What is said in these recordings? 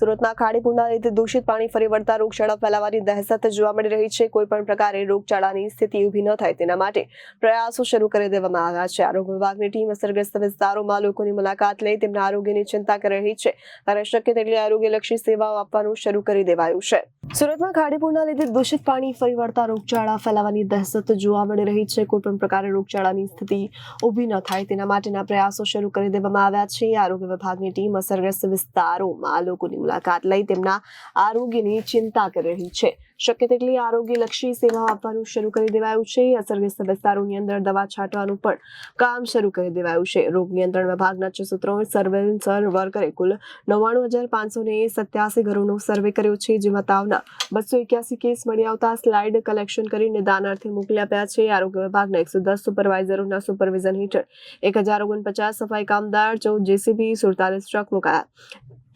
સુરતના ખાડીપુરના લીધે દૂષિત પાણી ફરી વળતા રોગચાળા ફેલાવાની દહેશત જોવા મળી રહી છે. કોઈ પણ પ્રકારે રોગચાળાની સ્થિતિ ઊભી ન થાય તેના માટે પ્રયાસો શરૂ કરી દેવામાં આવ્યા છે. આરોગ્ય વિભાગની ટીમ અસરગ્રસ્ત વિસ્તારોમાં લોકોની મુલાકાત લઈ તેમના આરોગ્યની ચિંતા કરી રહી છે. ત્યારે શક્ય તેટલી આરોગ્યલક્ષી સેવાઓ આપવાનું શરૂ કરી દેવાયું છે. સુરતમાં ખાડીપુરના લીધે દૂષિત પાણી ફરી વળતા રોગચાળા ફેલાવાની દહેશત જોવા મળી રહી છે. કોઈપણ પ્રકારે રોગચાળાની સ્થિતિ ઊભી ન થાય તેના માટેના પ્રયાસો શરૂ કરી દેવામાં આવ્યા છે. આરોગ્ય વિભાગની ટીમ અસરગ્રસ્ત વિસ્તારોમાં લોકોની મુલાકાત લઈ તેમના આરોગ્યની ચિંતા કરી રહી છે. શક્ય તેટલી આરોગ્યલક્ષી સેવા આપવાનું શરૂ કરી દેવાયું છે. અસરગ્રસ્ત વિસ્તારોની અંદર દવા છાંટવાનું પણ કામ શરૂ કરી દેવાયું છે. રોગ નિયંત્રણ વિભાગના છસો ત્રણ સર્વેલન્સ વર્કરે કુલ નવ્વાણું હજાર પાંચસો ને સત્યાસી ઘરોનો સર્વે કર્યો છે, જેમાં તાવના બસો એક્યાસી કેસ મળી આવતા સ્લાઇડ કલેક્શન કરી નિદાનાર્થે મોકલી આપ્યા છે. આરોગ્ય વિભાગના એકસો દસ સુપરવાઇઝરોના સુપરવિઝન હેઠળ એક હજાર ઓગણપચાસ સફાઈ કામદાર, ચૌદ જેસીબી, સુડતાલીસ ટ્રક મુકાયા.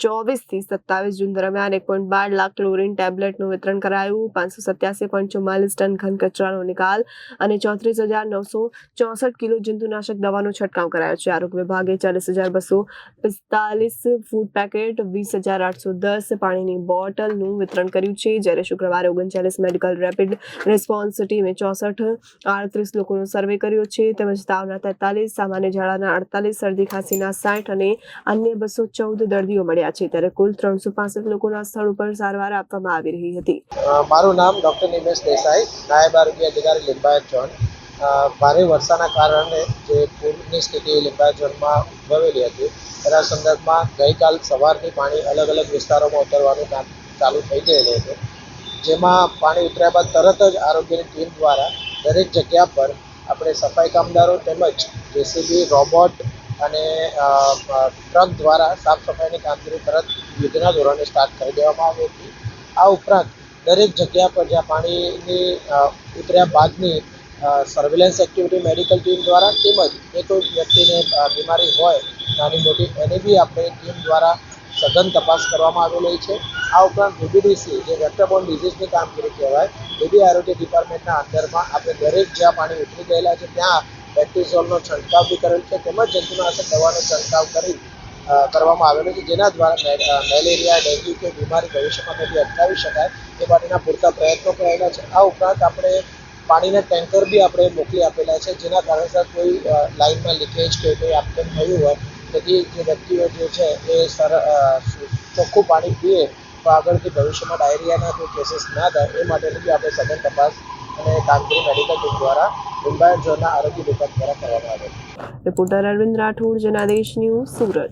ચોવીસથી સત્તાવીસ જૂન દરમિયાન એક પોઈન્ટ બાર લાખ ક્લોરીન ટેબ્લેટનું વિતરણ કરાયું. પાંચસો સત્યાસી પોઈન્ટ ચુમ્માલીસ ટન ઘન કચરાનો નિકાલ અને ચોત્રીસ હજાર નવસો ચોસઠ કિલો જંતુનાશક દવાનો છંટકાવ કરાયો છે. આરોગ્ય વિભાગે ચાલીસ હજાર બસો પિસ્તાલીસ ફૂડ પેકેટ વીસ હજાર આઠસો દસ પાણીની બોટલનું વિતરણ કર્યું છે. જ્યારે શુક્રવારે ઓગણચાલીસ મેડિકલ રેપિડ રિસ્પોન્સ ટીમે ચોસઠ, આડત્રીસ લોકોનો સર્વે કર્યો છે. તેમજ તાવના તેતાલીસ, સામાન્ય ઝાડાના અડતાલીસ, શરદી ખાંસીના સાઠ અને અન્ય બસો ચૌદ દર્દીઓ મળ્યા છે ત્યારે કુલ ત્રણસો પાસઠ લોકોના સ્થળ ઉપર સારવાર આપવામાં આવી રહી હતી. મારું નામ ડૉક્ટર નિમેશ દેસાઈ, નાયબ આરોગ્ય અધિકારી લિંબાયત ઝોન. ભારે વરસાદના કારણે જે પૂરની સ્થિતિ લિંબાયત ઝોનમાં ઉદ્ભવેલી હતી તેના સંદર્ભમાં ગઈકાલ સવારથી પાણી અલગ અલગ વિસ્તારોમાં ઉતરવાનું કામ ચાલુ થઈ ગયેલું હતું. જેમાં પાણી ઉતર્યા બાદ તરત જ આરોગ્યની ટીમ દ્વારા દરેક જગ્યા પર આપણે સફાઈ કામદારો તેમજ જેસીબી, રોબોટ અને ટ્રક દ્વારા સાફ સફાઈની કામગીરી તરત યુદ્ધના ધોરણે સ્ટાર્ટ કરી દેવામાં આવી હતી. આ ઉપરાંત દરેક જગ્યા પર જ્યાં પાણીની ઉતર્યા બાદની સર્વેલન્સ એક્ટિવિટી મેડિકલ ટીમ દ્વારા તેમજ જે કોઈ વ્યક્તિને બીમારી હોય, નાની મોટી એને બી આપણે ટીમ દ્વારા સઘન તપાસ કરવામાં આવેલી છે. આ ઉપરાંત વીબીડીસી જે વેક્ટરબોર્ન ડિઝીઝની કામગીરી કહેવાય, એ બી આરોગ્ય ડિપાર્ટમેન્ટના અંદરમાં આપણે દરેક જ્યાં પાણી ઉતરી ગયેલા છે, ત્યાં બેક્ટેરિયોલનો છંટકાવ બી કરેલ છે, તેમજ જંતુનાશક દવાનો છંટકાવ કરી કરવામાં આવેલો છે, જેના દ્વારા મેલેરિયા, ડેન્ગ્યુ કે બીમારી ભવિષ્યમાં કદી અટકાવી શકાય તે માટેના પૂરતા પ્રયત્નો કરેલા છે. આ ઉપરાંત આપણે પાણીના ટેન્કર બી આપણે મોકલી આપેલા છે, જેના કારણસર કોઈ લાઇનમાં લીકેજ કે કોઈ આપતેમ થયું હોય, તેથી જે વ્યક્તિઓ જે છે, એ સર ચોખ્ખું પાણી પીએ, તો આગળથી ભવિષ્યમાં ડાયરિયાના કોઈ કેસીસ ના થાય, એ માટેની બી આપણે સઘન તપાસ અને કાનપુર મેડિકલ ટીમ દ્વારા લિંબાયત ઝોનના આરોગ્ય વિભાગ દ્વારા કરવામાં આવે. છે રિપોર્ટર અરવિંદ રાઠોડ, જનાદેશ ન્યૂઝ સુરત.